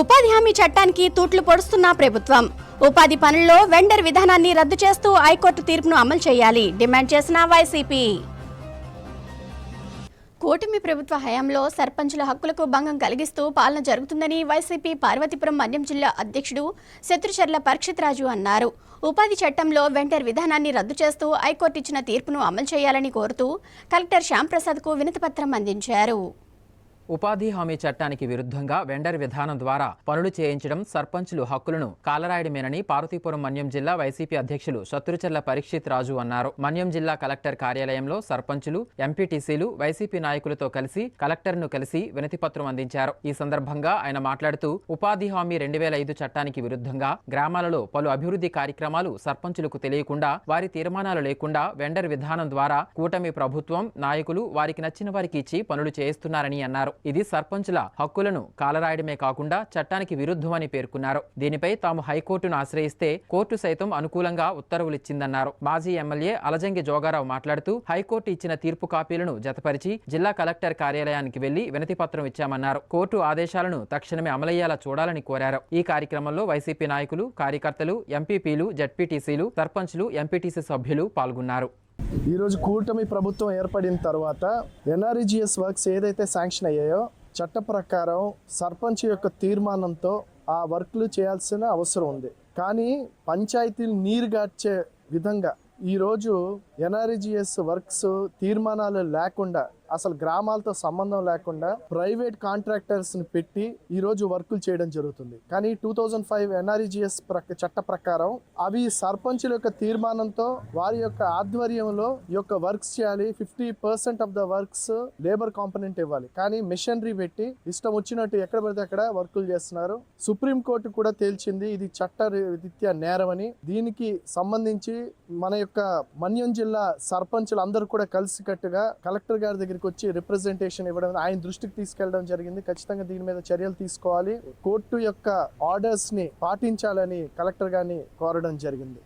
ఉపాధి హామీ చట్టానికి తూట్లు పొడుస్తున్న ప్రభుత్వం. ఉపాధి పనుల్లో వెండర్ విధానాన్ని రద్దు చేస్తూ హైకోర్టు తీర్పును అమలు చేయాలి. డిమాండ్ చేసిన వైసీపీ. కూటమి ప్రభుత్వ హయాంలో సర్పంచుల హక్కులకు భంగం కలిగిస్తూ పాలన జరుగుతుందని వైసీపీ పార్వతీపురం మన్యం జిల్లా అధ్యక్షుడు శత్రుచర్ల పరీక్షిత్ రాజు అన్నారు. ఉపాధి చట్టంలో వెంటర్ విధానాన్ని రద్దు చేస్తూ హైకోర్టు ఇచ్చిన తీర్పును అమలు చేయాలని కోరుతూ కలెక్టర్ శ్యాంప్రసాద్కు వినతిపత్రం అందించారు. ఉపాధి హామీ చట్టానికి విరుద్ధంగా వెండర్ విధానం ద్వారా పనులు చేయించడం సర్పంచులు హక్కులను కాలరాయడమేనని పార్వతీపురం మన్యం జిల్లా వైసీపీ అధ్యక్షులు శత్రుచర్ల పరీక్షిత్ రాజు అన్నారు. మన్యం జిల్లా కలెక్టర్ కార్యాలయంలో సర్పంచులు ఎంపీటీసీలు వైసీపీ నాయకులతో కలిసి కలెక్టర్ను కలిసి వినతిపత్రం అందించారు. ఈ సందర్భంగా ఆయన మాట్లాడుతూ ఉపాధి హామీ రెండు వేల ఐదు చట్టానికి విరుద్ధంగా గ్రామాలలో పలు అభివృద్ధి కార్యక్రమాలు సర్పంచులకు తెలియకుండా వారి తీర్మానాలు లేకుండా వెండర్ విధానం ద్వారా కూటమి ప్రభుత్వం నాయకులు వారికి నచ్చిన వారికి ఇచ్చి పనులు చేయిస్తున్నారని అన్నారు. ఇది సర్పంచుల హక్కులను కాలరాయడమే కాకుండా చట్టానికి విరుద్ధమని పేర్కొన్నారు. దీనిపై తాము హైకోర్టును ఆశ్రయిస్తే కోర్టు సైతం అనుకూలంగా ఉత్తర్వులిచ్చిందన్నారు. మాజీ ఎమ్మెల్యే అలజంగి జోగారావు మాట్లాడుతూ హైకోర్టు ఇచ్చిన తీర్పు కాపీలను జతపరిచి జిల్లా కలెక్టర్ కార్యాలయానికి వెళ్ళి వినతిపత్రం ఇచ్చామన్నారు. కోర్టు ఆదేశాలను తక్షణమే అమలయ్యేలా చూడాలని కోరారు. ఈ కార్యక్రమంలో వైసీపీ నాయకులు కార్యకర్తలు ఎంపీపీలు జడ్పీటీసీలు సర్పంచ్లు ఎంపీటీసీ సభ్యులు పాల్గొన్నారు. ఈరోజు కూటమి ప్రభుత్వం ఏర్పడిన తర్వాత ఎన్ఆర్ఈజిఎస్ వర్క్స్ ఏదైతే శాంక్షన్ అయ్యాయో చట్ట ప్రకారం సర్పంచ్ యొక్క తీర్మానంతో ఆ వర్క్లు చేయాల్సిన అవసరం ఉంది. కానీ పంచాయతీలు నీరుగార్చే విధంగా ఈరోజు ఎన్ఆర్ఈజిఎస్ వర్క్స్ తీర్మానాలు లేకుండా అసలు గ్రామాలతో సంబంధం లేకుండా ప్రైవేట్ కాంట్రాక్టర్స్ని పెట్టి ఈరోజు వర్కులు చేయడం జరుగుతుంది. కానీ టూ థౌజండ్ ఫైవ్ ఎన్ఆర్జిఎస్ చట్ట ప్రకారం అవి సర్పంచుల యొక్క తీర్మానంతో వారి యొక్క ఆధ్వర్యంలో ఈ యొక్క వర్క్స్ చేయాలి. Fifty percent of the works labour component ఇవ్వాలి. కానీ మిషనరీ పెట్టి ఇష్టం వచ్చినట్టు ఎక్కడ పడితే అక్కడ వర్కులు చేస్తున్నారు. సుప్రీం కోర్టు కూడా తేల్చింది ఇది చట్ట రీత్యా నేరమని. దీనికి సంబంధించి మన యొక్క మన్యం జిల్లా సర్పంచులు అందరూ కూడా కలిసికట్టుగా కలెక్టర్ గారి దగ్గరికి వచ్చి రిప్రజెంటేషన్ ఇవ్వడం ఆయన దృష్టికి తీసుకెళ్ళడం జరిగింది. ఖచ్చితంగా దీని మీద చర్యలు తీసుకోవాలి. కోర్టు యొక్క ఆర్డర్స్ని పాటించాలని కలెక్టర్ గారిని కోరడం జరిగింది.